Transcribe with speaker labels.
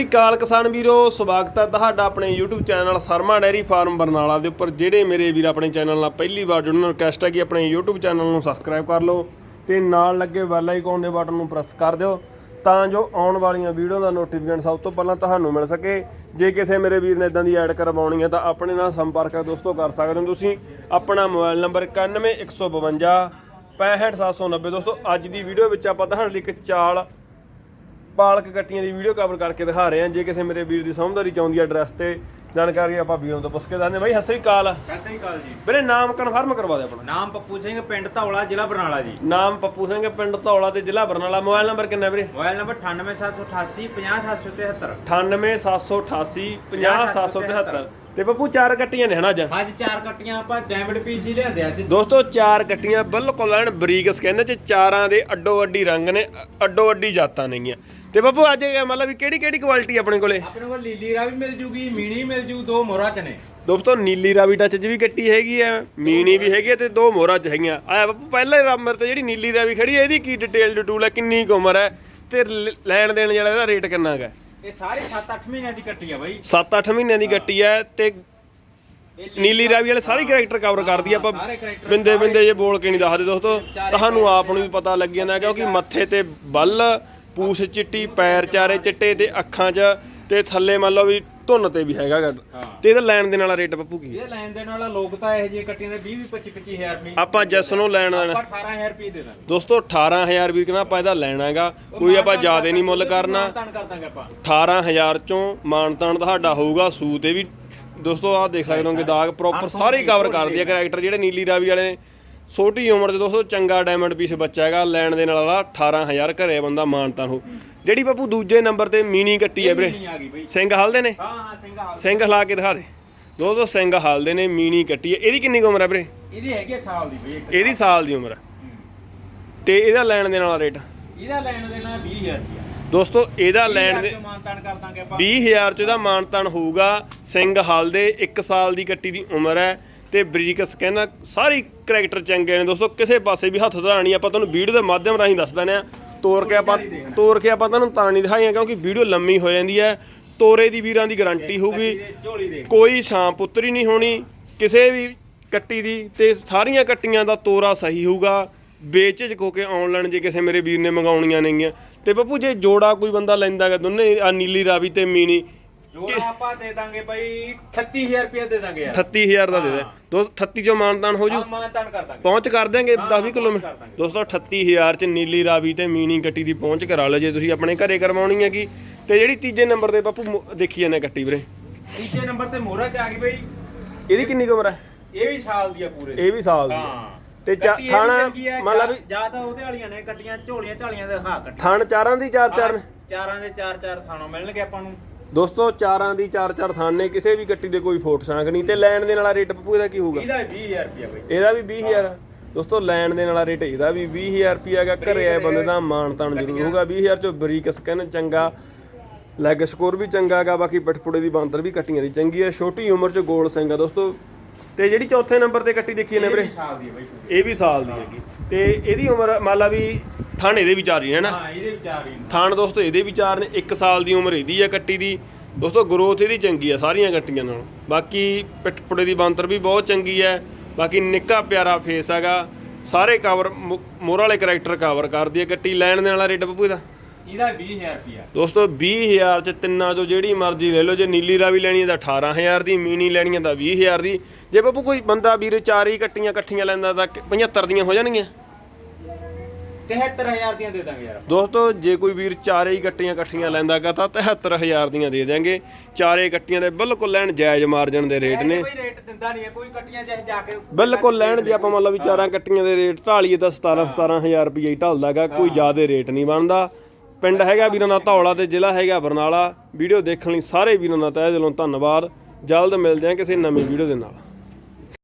Speaker 1: ਸ੍ਰੀ ਅਕਾਲ ਕਿਸਾਨ ਵੀਰੋ, ਸਵਾਗਤ ਹੈ ਤੁਹਾਡਾ ਆਪਣੇ YouTube channel Sharma dairy farm Barnala ਦੇ ਉੱਪਰ। ਜਿਹੜੇ ਮੇਰੇ ਵੀਰ ਆਪਣੇ ਚੈਨਲ ਨਾਲ ਪਹਿਲੀ ਵਾਰ ਜੁੜਨ ਨੂੰ ਰਿਕਵੈਸਟ ਹੈ ਕਿ ਆਪਣੇ YouTube ਚੈਨਲ ਨੂੰ ਸਬਸਕ੍ਰਾਈਬ ਕਰ ਲਓ ਤੇ ਨਾਲ ਲੱਗੇ ਬੈਲ ਆਈਕਨ ਦੇ ਬਟਨ ਨੂੰ ਪ੍ਰੈਸ ਕਰ ਦਿਓ ਤਾਂ ਜੋ ਆਉਣ ਵਾਲੀਆਂ ਵੀਡੀਓ ਦਾ ਨੋਟੀਫਿਕੇਸ਼ਨ ਸਭ ਤੋਂ ਪਹਿਲਾਂ ਤੁਹਾਨੂੰ ਮਿਲ ਸਕੇ। ਜੇ ਕਿਸੇ ਮੇਰੇ ਵੀਰ ਨੇ ਇਦਾਂ ਦੀ ਐਡ ਕਰਵਾਉਣੀ ਹੈ ਤਾਂ ਆਪਣੇ ਨਾਲ ਸੰਪਰਕ ਦੋਸਤੋ, ਕਰ ਸਕਦੇ ਹੋ ਤੁਸੀਂ। ਆਪਣਾ ਮੋਬਾਈਲ ਨੰਬਰ 91152 65790 ਦੋਸਤੋ, ਅੱਜ ਦੀ ਵੀਡੀਓ ਵਿੱਚ ਆਪਾਂ ਤੁਹਾਨੂੰ ਇੱਕ ਚਾਲ ਪਾਲਕ ਕੱਟੀਆਂ ਦੀ ਵੀਡੀਓ ਕਵਰ ਕਰਕੇ ਦਿਖਾ ਰਹੇ ਹਾਂ। ਜੇ ਕਿਸੇ ਮੇਰੇ ਵੀਰ ਦੀ ਸਮਝਦਾਰੀ ਚਾਹੁੰਦੀ ਹੈ ਐਡਰੈਸ ਤੇ ਜਾਣਕਾਰੀ ਆਪਾਂ ਵੀਰੋਂ ਤੋਂ ਪੁੱਛ ਕੇ ਦੱਸਦੇ। ਬਾਈ ਸਤਿ ਸ੍ਰੀ ਅਕਾਲ।
Speaker 2: ਸਤਿ ਸ੍ਰੀ ਅਕਾਲ ਜੀ।
Speaker 1: ਵੀਰੇ ਨਾਮ ਕਨਫਰਮ ਕਰਵਾ ਦੇ ਆਪਣਾ।
Speaker 2: ਨਾਮ ਪੱਪੂ ਸਿੰਘ ਪਿੰਡ ਧੌਲਾ ਜ਼ਿਲ੍ਹਾ ਬਰਨਾਲਾ ਜੀ।
Speaker 1: ਨਾਮ ਪੱਪੂ ਸਿੰਘ ਪਿੰਡ ਧੌਲਾ ਤੇ ਜ਼ਿਲ੍ਹਾ ਬਰਨਾਲਾ। ਮੋਬਾਈਲ ਨੰਬਰ ਕਿੰਨਾ ਵੀਰੇ?
Speaker 2: ਮੋਬਾਈਲ ਨੰਬਰ 98788 50773
Speaker 1: 98788 50773 ਤੇ ਪੱਪੂ ਚਾਰ ਕੱਟੀਆਂ ਨੇ ਹਨਾ ਅੱਜ?
Speaker 2: ਅੱਜ ਚਾਰ ਕੱਟੀਆਂ ਆਪਾਂ ਡੈਮਡ ਪੀਸ ਹੀ ਲਿਆਂਦੇ ਅੱਜ।
Speaker 1: ਦੋਸਤੋ ਚਾਰ ਕੱਟੀਆਂ ਬਿਲਕੁਲ ਐਨ ਬਰੀਕ ਸਕਿਨ ਚ ਚਾਰਾਂ ਦੇ ਅੱਡੋ ਅੱਡੀ ਰੰਗ ਨੇ ਅੱਡੋ ਅੱਡੀ ਜਾਤਾਂ ਨੇਗੀਆਂ। ਤੇ ਬੱਬੂ ਅੱਜ ਮਤਲਬ ਵੀ ਕਿਹੜੀ ਕਿਹੜੀ ਕੁਆਲਿਟੀ ਆਪਣੇ ਕੋਲੇ?
Speaker 2: ਆਪਣੇ ਕੋਲ ਲੀਲੀ ਰਾ ਵੀ ਮਿਲ ਜੂਗੀ ਮੀਣੀ ਮਿਲ ਜੂ ਦੋ ਮੋਹਰਾਂ ਚ ਨੇ।
Speaker 1: ਦੋਸਤੋ ਨੀਲੀ ਰਾਵੀ ਟੱਚ ਚ ਵੀ ਕੱਟੀ ਹੈਗੀ ਐ ਮੀਣੀ ਵੀ ਹੈਗੀ ਐ ਤੇ ਦੋ ਮੋਹਰਾਂ ਚ ਹੈਗੀਆਂ। ਆਇਆ ਬੱਬੂ ਪਹਿਲੇ ਨੰਬਰ ਤੇ ਜਿਹੜੀ ਨੀਲੀ ਰਾਵੀ ਖੜੀ ਐ ਇਹਦੀ ਕੀ ਡਿਟੇਲ ਡਿਟੂਲ ਐ ਕਿੰਨੀ ਕੁ ਉਮਰ ਐ ਤੇ ਲੈਣ ਦੇਣ ਜਿਹੜਾ ਇਹਦਾ ਰੇਟ ਕਿੰਨਾ ਹੈਗਾ
Speaker 2: ਇਹ ਸਾਰੇ 7-8 ਮਹੀਨਿਆਂ ਦੀ ਕੱਟੀ ਆ ਬਾਈ।
Speaker 1: 7-8 ਮਹੀਨਿਆਂ ਦੀ ਕੱਟੀ ਐ ਤੇ ਨੀਲੀ ਰਾਵੀ ਵਾਲੇ ਸਾਰੇ ਕੈਰੈਕਟਰ ਕਵਰ ਕਰਦੀ ਆ ਆਪਾਂ ਬਿੰਦੇ ਬਿੰਦੇ ਜੇ ਬੋਲ ਕੇ ਨਹੀਂ ਦੱਸਦੇ ਦੋਸਤੋ। ਤੁਹਾਨੂੰ ਆਪ ਨੂੰ ਵੀ ਪਤਾ ਲੱਗ ਜਾਂਦਾ ਕਿਉਂਕਿ ਮੱਥੇ ਤੇ ਬੱਲ ਪੂਛ ਚਿੱਟੀ ਪੈਰ ਚਾਰੇ ਚਿੱਟੇ ਤੇ ਅੱਖਾਂ 'ਚ ਤੇ ਥੱਲੇ ਮੰਨ ਲਓ ਵੀ ਧੁੰਨ ਤੇ ਵੀ ਹੈਗਾ ਗਾ। ਤੇ ਇਹਦਾ ਲੈਣ ਦੇਣ ਵਾਲਾ ਰੇਟ ਪੱਪੂ ਕੀ ਹੈ?
Speaker 2: ਇਹ ਲੈਣ ਦੇਣ ਵਾਲਾ ਲੋਕ ਤਾਂ ਇਹ ਜਿਹੇ ਕੱਟੀਆਂ ਦੇ 20 25 25000 ਰੁਪਏ।
Speaker 1: ਆਪਾਂ ਜਿਸ ਨੂੰ ਲੈਣ ਦੇਣਾ।
Speaker 2: ਆਪਾਂ 18000 ਰੁਪਏ ਦੇ ਦਾਂਗੇ।
Speaker 1: ਦੋਸਤੋ 18000 ਵੀ ਕਹਿੰਦਾ ਆਪਾਂ ਇਹਦਾ ਲੈਣਾ ਹੈਗਾ। ਕੋਈ ਆਪਾਂ ਜ਼ਿਆਦਾ ਨਹੀਂ ਮੁੱਲ ਕਰਨਾ।
Speaker 2: ਮਾਨਤਾਨ ਕਰ ਦਾਂਗੇ ਆਪਾਂ।
Speaker 1: 18000 ਚੋਂ ਮਾਨਤਾਨ ਤੁਹਾਡਾ ਹੋਊਗਾ ਸੂ ਤੇ ਵੀ। ਦੋਸਤੋ ਆਹ ਦੇਖ ਸਕਦੇ ਹੋਗੇ ਦਾਗ ਪ੍ਰੋਪਰ ਸਾਰੇ ਕਵਰ ਕਰਦੀ ਹੈ ਕੈਰੈਕਟਰ ਜਿਹੜੇ ਨੀਲੀ ਰਾਵੀ ਵਾਲੇ ਨੇ। ਛੋਟੀ ਉਮਰ ਦੇ ਦੋਸਤੋ ਚੰਗਾ ਡਾਇਮੰਡ ਪੀਸ ਬੱਚਾ ਹੈਗਾ ਲੈਣ ਦੇ ਨਾਲ ਵਾਲਾ 18000 ਘਰੇ ਬੰਦਾ ਮਾਨਤਾਨ ਹੋ ਜਿਹੜੀ ਪੱਪੂ ਦੂਜੇ ਨੰਬਰ ਤੇ ਮੀਨੀ ਕੱਟੀ ਹੈ ਵੀਰੇ। ਸਿੰਘ ਹਲਦੇ ਨੇ?
Speaker 2: ਹਾਂ ਹਾਂ ਸਿੰਘ ਹਾਲ
Speaker 1: ਸਿੰਘ ਹਿਲਾ ਕੇ ਦਿਖਾ ਦੇ। ਦੋਸਤੋ ਸਿੰਘ ਹਲਦੇ ਨੇ ਮੀਨੀ ਕੱਟੀ ਹੈ। ਇਹਦੀ ਕਿੰਨੀ ਉਮਰ ਹੈ ਵੀਰੇ?
Speaker 2: ਇਹਦੀ ਹੈਗੀ ਸਾਲ ਦੀ ਬਈ ਇੱਕ
Speaker 1: ਇਹਦੀ ਸਾਲ ਦੀ ਉਮਰ ਹੈ। ਤੇ ਇਹਦਾ ਲੈਣ ਦੇ ਨਾਲ ਰੇਟ
Speaker 2: ਇਹਦਾ ਲੈਣ ਦੇਣਾ 20000 ਰੁਪਇਆ
Speaker 1: ਦੋਸਤੋ ਇਹਦਾ ਲੈਣ ਦੇ
Speaker 2: ਮਾਨਤਾਨ ਕਰ ਦਾਂਗੇ ਆਪਾਂ।
Speaker 1: 20000 ਚ ਇਹਦਾ ਮਾਨਤਾਨ ਹੋਊਗਾ। ਸਿੰਘ ਹਲਦੇ 1 ਸਾਲ ਦੀ ਕੱਟੀ ਦੀ ਉਮਰ ਹੈ। ਤੇ ਬਰੀਕ ਸਕਿਨ ਸਾਰੀ ਕਰੈਕਟਰ ਚੰਗੇ ਨੇ ਦੋਸਤੋ, ਕਿਸੇ ਪਾਸੇ ਵੀ ਹੱਥ ਧਰਾਣੀ ਆਪਾਂ ਤੁਹਾਨੂੰ ਵੀਡੀਓ ਦੇ ਮਾਧਿਅਮ ਰਾਹੀਂ ਦੱਸ ਦਿੰਦੇ ਆ ਤੋਰ ਕੇ ਆਪਾਂ ਤੋਰ ਕੇ ਆਪਾਂ ਤੁਹਾਨੂੰ ਤਾਂ ਨਹੀਂ ਦਿਖਾਈਆਂ, ਕਿਉਂਕਿ ਵੀਡੀਓ ਲੰਮੀ ਹੋ ਜਾਂਦੀ ਹੈ। ਤੋਰੇ ਦੀ ਵੀਰਾਂ ਦੀ ਗਾਰੰਟੀ ਹੋਊਗੀ। ਕੋਈ ਛਾਂ ਪੁੱਤਰੀ ਨਹੀਂ ਹੋਣੀ, ਕਿਸੇ ਵੀ ਕੱਟੀ ਦੀ, ਤੇ ਸਾਰੀਆਂ ਕੱਟੀਆਂ ਦਾ ਤੋਰਾ ਸਹੀ ਹੋਊਗਾ। ਬੇਚਿਜਕ ਹੋ ਕੇ ਆਨਲਾਈਨ ਜੇ ਕਿਸੇ ਮੇਰੇ ਵੀਰ ਨੇ ਮੰਗਾਉਣੀਆਂ ਨੇਗੀਆਂ। ਤੇ ਬਾਪੂ ਜੇ ਜੋੜਾ ਕੋਈ ਬੰਦਾ ਲੈਂਦਾ ਹੈਗਾ ਦੋਨੇ ਆ ਨੀਲੀ ਰਾਵੀ ਤੇ ਮੀਨੀ
Speaker 2: ਜੋੜਾ ਆਪਾਂ ਦੇ ਦਾਂਗੇ ਬਾਈ 38000 ਰੁਪਏ ਦੇ ਦਾਂਗੇ ਯਾਰ।
Speaker 1: 38000 ਦਾ ਦੇ ਦੇ। ਦੋ 38 ਚੋਂ ਮਾਨਤਾਨ ਹੋ ਜੂ।
Speaker 2: ਹਾਂ, ਮਾਨਤਾਨ ਕਰ ਦਾਂਗੇ।
Speaker 1: ਪਹੁੰਚ ਕਰ ਦਿਆਂਗੇ
Speaker 2: ਹਾਂ,
Speaker 1: 10 20
Speaker 2: ਪਹੁੰਚ
Speaker 1: ਕਿਲੋਮੀਟਰ
Speaker 2: ਦਾਂਗੇ।
Speaker 1: ਦੋਸਤੋ 38000 ਚ ਨੀਲੀ ਰਾਵੀ ਤੇ ਮੀਨੀ ਕੱਟੀ ਦੀ ਪਹੁੰਚ ਕਰਾ ਲਓ ਜੇ ਤੁਸੀਂ ਆਪਣੇ ਘਰੇ ਕਰਵਾਉਣੀ ਹੈਗੀ। ਤੇ ਜਿਹੜੀ ਤੀਜੇ ਨੰਬਰ ਤੇ ਬੱਪੂ ਦੇਖੀ ਜਾਂਦੇ ਕੱਟੀ ਵੀਰੇ।
Speaker 2: ਤੀਜੇ ਨੰਬਰ ਤੇ ਮੋਹਰਾ ਚ ਆ ਗਈ ਬਾਈ।
Speaker 1: ਇਹਦੀ ਕਿੰਨੀ ਉਮਰ ਹੈ
Speaker 2: ਇਹ ਵੀ ਸਾਲ ਦੀ ਆ ਪੂਰੇ।
Speaker 1: ਇਹ ਵੀ ਸਾਲ ਦੀ ਹੈ। ਤੇ ਥਾਣਾ ਮੰਨ ਲਾ ਵੀ-
Speaker 2: ਜਾਂ- ਜਾਂ ਤਾਂ ਉਹਦੇ ਵਾਲੀਆਂ ਨੇ ਕੱਟੀਆਂ ਝੋਲੀਆਂ ਝਾਲੀਆਂ ਦੇ ਹਾਂ ਕੱਟੀਆਂ
Speaker 1: ਥਣ ਚਾਰਾਂ ਦੀ ਚਾਰ ਚਾਰ
Speaker 2: ਚਾਰਾਂ ਦੇ ਚਾਰ ਚਾਰ ਥਾਣੋਂ ਮਿਲਣਗੇ ਆਪਾਂ ਨੂੰ।
Speaker 1: ਦੋਸਤੋ ਚਾਰਾਂ ਦੀ ਚਾਰ ਚਾਰ ਥਾਨ ਨੇ ਕਿਸੇ ਵੀ ਗੱਟੀ ਦੇ ਕੋਈ ਫੋਟ ਸਾਂਗ ਨਹੀਂ। ਤੇ ਲੈਣ ਦੇ ਵਾਲਾ ਰੇਟ ਪੱਪੂ ਇਹਦਾ ਕੀ ਹੋਊਗਾ?
Speaker 2: ਇਹਦਾ 20000 ਰੁਪਏ ਬਾਈ।
Speaker 1: ਇਹਦਾ ਵੀ 20000 ਦੋਸਤੋ ਲੈਣ ਦੇ ਵਾਲਾ ਰੇਟ ਇਹਦਾ ਵੀ 20000 ਰੁਪਿਆ ਹੈਗਾ। ਘਰੇ ਆਏ ਬੰਦੇ ਦਾ ਮਾਣ ਤਾਣ ਜ਼ਰੂਰ ਹੋਊਗਾ। 20000 ਚੋਂ ਬਰੀਕ ਸਕਿਨ ਚੰਗਾ। ਲੈਗ ਸਕੋਰ ਵੀ ਚੰਗਾ ਹੈਗਾ। ਬਾਕੀ ਪਿੱਠਪੁੜੇ ਦੀ ਬਾਂਦਰ ਵੀ ਕੱਟੀਆਂ ਦੀ ਚੰਗੀ ਹੈ। ਛੋਟੀ ਉਮਰ ਚ ਗੋਲ ਸਿੰਘ ਆ ਦੋਸਤੋ। ਤੇ ਜਿਹੜੀ ਚੌਥੇ ਨੰਬਰ ਤੇ ਕੱਟੀ ਦੇਖੀ ਨੇ
Speaker 2: ਇਹ
Speaker 1: ਵੀਰੇ?
Speaker 2: ਵੀ ਸਾਲ ਦੀ ਬਾਈ।
Speaker 1: ਇਹ ਵੀ ਸਾਲ ਦੀ ਹੈਗੀ। ਤੇ ਇਹਦੀ ਉਮਰ ਮੰਨ ਲਾ ਵੀ ਥਣ ਇਹਦੇ ਵਿਚਾਰ ਹੀ ਹੈ ਨਾ?
Speaker 2: ਹਾਂ ਇਹਦੇ ਵਿਚਾਰ ਹੀ।
Speaker 1: ਥਾਣ ਦੋਸਤੋ ਇਹਦੇ ਵਿਚਾਰ ਨੇ 1 ਸਾਲ ਦੀ ਉਮਰ ਇਹਦੀ ਹੈ ਕੱਟੀ ਦੀ। ਦੋਸਤੋ ਗਰੋਥ ਇਹਦੀ ਚੰਗੀ ਹੈ ਸਾਰੀਆਂ ਕੱਟੀਆਂ ਨਾਲੋਂ। ਬਾਕੀ ਪਿੱਠਪੁੜੇ ਦੀ ਬਾਂਤਰ ਵੀ ਬਹੁਤ ਚੰਗੀ ਹੈ ਬਾਕੀ ਨਿੱਕਾ ਪਿਆਰਾ ਫੇਸ ਹੈਗਾ। ਸਾਰੇ ਕਵਰ ਮੋਹਰ ਵਾਲੇ ਕੈਰੈਕਟਰ ਕਵਰ ਕਰਦੀ ਹੈ ਕੱਟੀ। ਲੈਣ ਦੇ ਵਾਲਾ ਰੇਟ ਬੱਬੂ ਇਹਦਾ?
Speaker 2: ਇਹਦਾ 20000 ਰੁਪਿਆ
Speaker 1: ਦੋਸਤੋ 20000 ਚ ਤਿੰਨਾਂ ਚੋਂ ਜਿਹੜੀ ਮਰਜ਼ੀ ਲੈ ਲਓ। ਜੇ ਨੀਲੀ ਰਾਵੀ ਲੈਣੀ ਹੈ ਤਾਂ 18000 ਦੀ ਮੀਨੀ ਲੈਣੀ ਹੈ ਤਾਂ 20000 ਦੀ। ਜੇ ਬੱਬੂ ਕੋਈ ਬੰਦਾ ਵੀਰ ਚਾਰ ਹੀ ਕੱਟੀਆਂ ਇਕੱਠੀਆਂ ਲੈਂਦਾ ਤਾਂ 75 ਦੀਆਂ ਹੋ ਜਾਣਗੀਆਂ।
Speaker 2: 73000 ਦੀਆਂ ਦੇ ਦਾਂਗੇ ਯਾਰ
Speaker 1: ਦੋਸਤੋ ਜੇ ਕੋਈ ਵੀਰ ਚਾਰੇ ਹੀ ਕੱਟੀਆਂ ਇਕੱਠੀਆਂ ਲੈਂਦਾਗਾ ਤਾਂ 73000 ਦੀਆਂ ਦੇ ਦਿਆਂਗੇ। ਚਾਰੇ ਕੱਟੀਆਂ ਦੇ ਬਿਲਕੁਲ ਲੈਣ ਜਾਇਜ਼ ਮਾਰਜਨ ਦੇ ਰੇਟ ਨੇ।
Speaker 2: ਕੋਈ ਰੇਟ ਦਿੰਦਾ ਨਹੀਂ ਹੈ ਕੋਈ ਕੱਟੀਆਂ ਚਾਹੇ ਜਾ ਕੇ
Speaker 1: ਬਿਲਕੁਲ ਲੈਣ ਜੇ ਆਪਾਂ ਮੰਨ ਲਓ ਵੀ ਚਾਰਾਂ ਕੱਟੀਆਂ ਦੇ ਰੇਟ ਢਾਲੀਏ ਤਾਂ 17 17000 ਰੁਪਏ ਹੀ ਢਲਦਾਗਾ ਕੋਈ ਜ਼ਿਆਦਾ ਰੇਟ ਨਹੀਂ ਬਣਦਾ। ਪਿੰਡ ਹੈਗਾ ਵੀਰਾਂ ਦਾ ਧੌਲਾ ਤੇ ਜ਼ਿਲ੍ਹਾ ਹੈਗਾ ਬਰਨਾਲਾ। ਵੀਡੀਓ ਦੇਖਣ ਲਈ ਸਾਰੇ ਵੀਰਾਂ ਦਾ ਤਹਿ ਦਿਲੋਂ ਧੰਨਵਾਦ। ਜਲਦ ਮਿਲਦੇ ਹਾਂ ਕਿਸੇ ਨਵੀਂ ਵੀਡੀਓ ਦੇ ਨਾਲ।